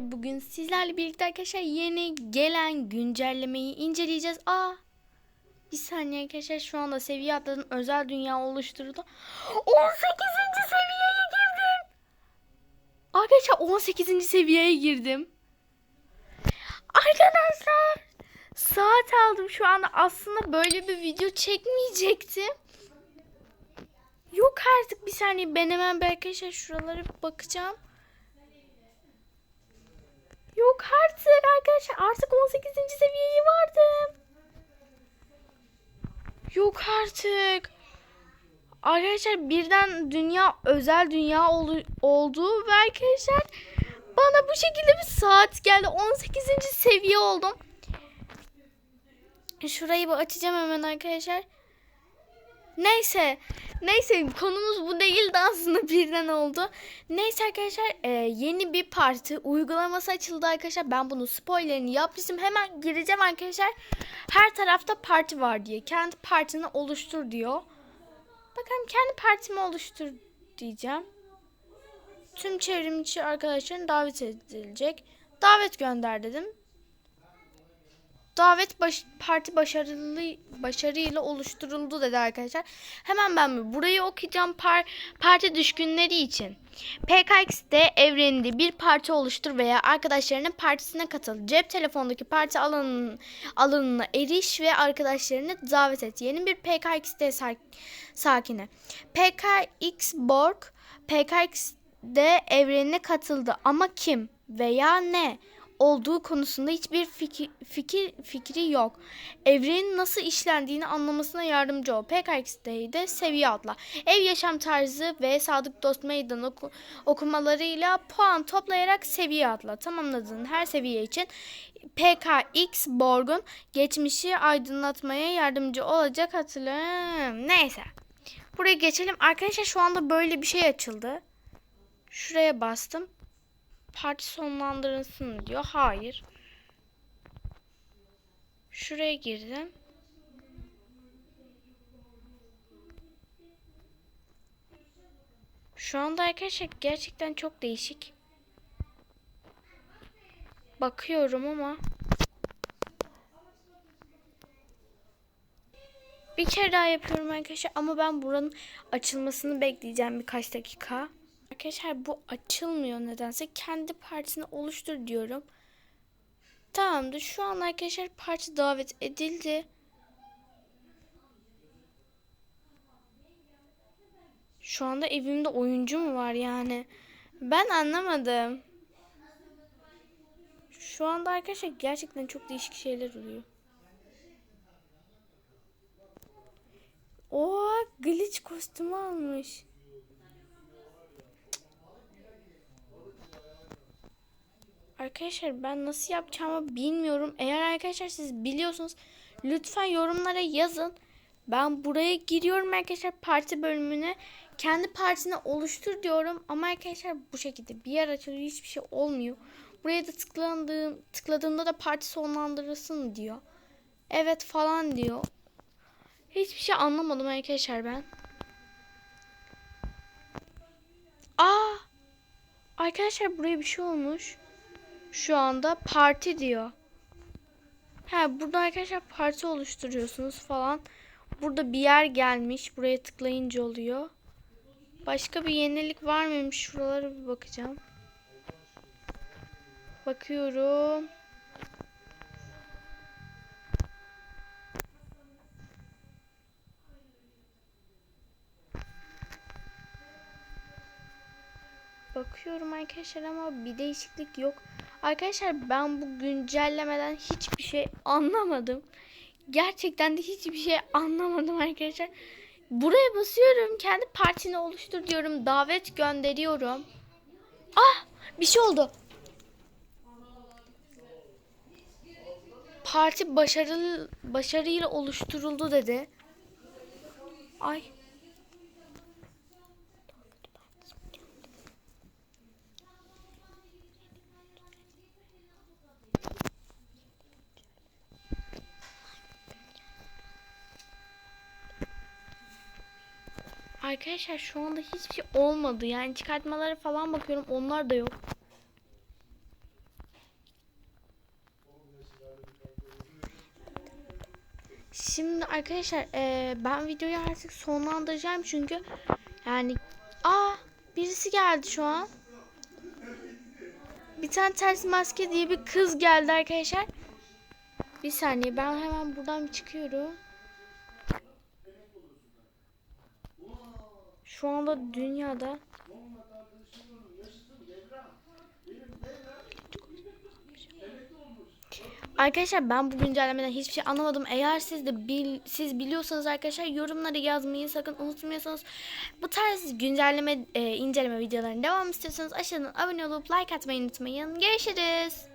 Bugün sizlerle birlikte arkadaşlar yeni gelen güncellemeyi inceleyeceğiz. Aa bir saniye arkadaşlar şu anda seviye atladım. Özel dünya oluşturuldu. 18. seviyeye girdim. Arkadaşlar 18. seviyeye girdim. Arkadaşlar saat aldım şu anda aslında böyle bir video çekmeyecektim. Yok artık bir saniye ben hemen arkadaşlar şuralara bakacağım. Yok artık arkadaşlar artık 18. seviyeye vardım. Yok artık. Arkadaşlar birden dünya özel dünya olu, oldu ve arkadaşlar bana bu şekilde bir saat geldi. 18. seviye oldum. Şurayı bir açacağım hemen arkadaşlar. Neyse. Neyse konumuz bu değildi aslında birden oldu. Neyse arkadaşlar e, yeni bir parti uygulaması açıldı arkadaşlar. Ben bunu spoilerini yapmıştım. Hemen gireceğim arkadaşlar. Her tarafta parti var diye. Kendi partini oluştur diyor. Bakalım kendi partimi oluştur diyeceğim. Tüm çevrimiçi arkadaşların davet edilecek. Davet gönder dedim davet baş, parti başarılı başarıyla oluşturuldu dedi arkadaşlar. Hemen ben burayı okuyacağım par, parti düşkünleri için. PKX'de evreninde bir parti oluştur veya arkadaşlarının partisine katıl. Cep telefondaki parti alanının, alanına eriş ve arkadaşlarını davet et. Yeni bir PKX'de sak, sakini. PKX.borg PKX'de evrenine katıldı ama kim veya ne? Olduğu konusunda hiçbir fikir, fikir fikri yok. Evrenin nasıl işlendiğini anlamasına yardımcı ol. PKX'de seviye atla. Ev yaşam tarzı ve sadık dost meydan oku, okumalarıyla puan toplayarak seviye atla. Tamamladığın her seviye için PKX Borg'un geçmişi aydınlatmaya yardımcı olacak hatırlayın. Neyse. Buraya geçelim. Arkadaşlar şu anda böyle bir şey açıldı. Şuraya bastım parti sonlandırılsın diyor. Hayır. Şuraya girdim. Şu anda arkadaşlar gerçekten çok değişik. Bakıyorum ama bir kere daha yapıyorum arkadaşlar ama ben buranın açılmasını bekleyeceğim birkaç dakika. Arkadaşlar bu açılmıyor nedense. Kendi partisini oluştur diyorum. Tamamdır. Şu an arkadaşlar parti davet edildi. Şu anda evimde oyuncu mu var yani? Ben anlamadım. Şu anda arkadaşlar gerçekten çok değişik şeyler oluyor. Oha glitch kostümü almış. Arkadaşlar ben nasıl yapacağımı bilmiyorum. Eğer arkadaşlar siz biliyorsunuz lütfen yorumlara yazın. Ben buraya giriyorum arkadaşlar parti bölümüne. Kendi partisini oluştur diyorum. Ama arkadaşlar bu şekilde bir yer açılıyor hiçbir şey olmuyor. Buraya da tıklandığım, tıkladığımda da parti sonlandırılsın diyor. Evet falan diyor. Hiçbir şey anlamadım arkadaşlar ben. Aa! Arkadaşlar buraya bir şey olmuş şu anda parti diyor. Ha burada arkadaşlar parti oluşturuyorsunuz falan. Burada bir yer gelmiş. Buraya tıklayınca oluyor. Başka bir yenilik var mıymış? Şuralara bir bakacağım. Bakıyorum. Bakıyorum arkadaşlar ama bir değişiklik yok. Arkadaşlar ben bu güncellemeden hiçbir şey anlamadım. Gerçekten de hiçbir şey anlamadım arkadaşlar. Buraya basıyorum. Kendi partini oluştur diyorum. Davet gönderiyorum. Ah bir şey oldu. Parti başarılı başarıyla oluşturuldu dedi. Ay Arkadaşlar şu anda hiçbir şey olmadı. Yani çıkartmalara falan bakıyorum. Onlar da yok. Şimdi arkadaşlar e, ben videoyu artık sonlandıracağım çünkü yani aa birisi geldi şu an. Bir tane ters maske diye bir kız geldi arkadaşlar. Bir saniye ben hemen buradan çıkıyorum. Şu anda dünyada Arkadaşlar ben bu güncellemeden hiçbir şey anlamadım. Eğer siz de bil, siz biliyorsanız arkadaşlar yorumlara yazmayı sakın unutmuyorsanız. Bu tarz güncelleme e, inceleme videolarının devam istiyorsanız aşağıdan abone olup like atmayı unutmayın. Görüşürüz.